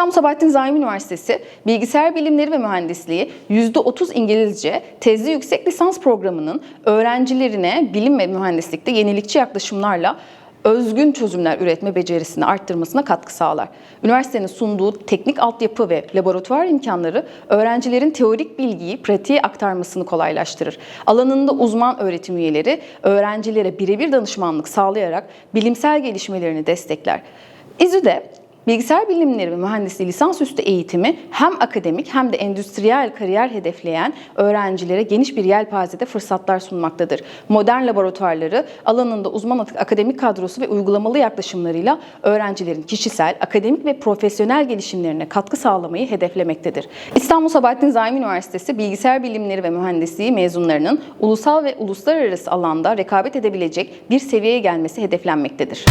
İstanbul Sabahattin Zaim Üniversitesi Bilgisayar Bilimleri ve Mühendisliği %30 İngilizce tezli yüksek lisans programının öğrencilerine bilim ve mühendislikte yenilikçi yaklaşımlarla özgün çözümler üretme becerisini arttırmasına katkı sağlar. Üniversitenin sunduğu teknik altyapı ve laboratuvar imkanları öğrencilerin teorik bilgiyi pratiğe aktarmasını kolaylaştırır. Alanında uzman öğretim üyeleri öğrencilere birebir danışmanlık sağlayarak bilimsel gelişmelerini destekler. İZÜ'de Bilgisayar bilimleri ve mühendisliği lisansüstü eğitimi hem akademik hem de endüstriyel kariyer hedefleyen öğrencilere geniş bir yelpazede fırsatlar sunmaktadır. Modern laboratuvarları alanında uzman akademik kadrosu ve uygulamalı yaklaşımlarıyla öğrencilerin kişisel, akademik ve profesyonel gelişimlerine katkı sağlamayı hedeflemektedir. İstanbul Sabahattin Zaim Üniversitesi Bilgisayar Bilimleri ve Mühendisliği mezunlarının ulusal ve uluslararası alanda rekabet edebilecek bir seviyeye gelmesi hedeflenmektedir.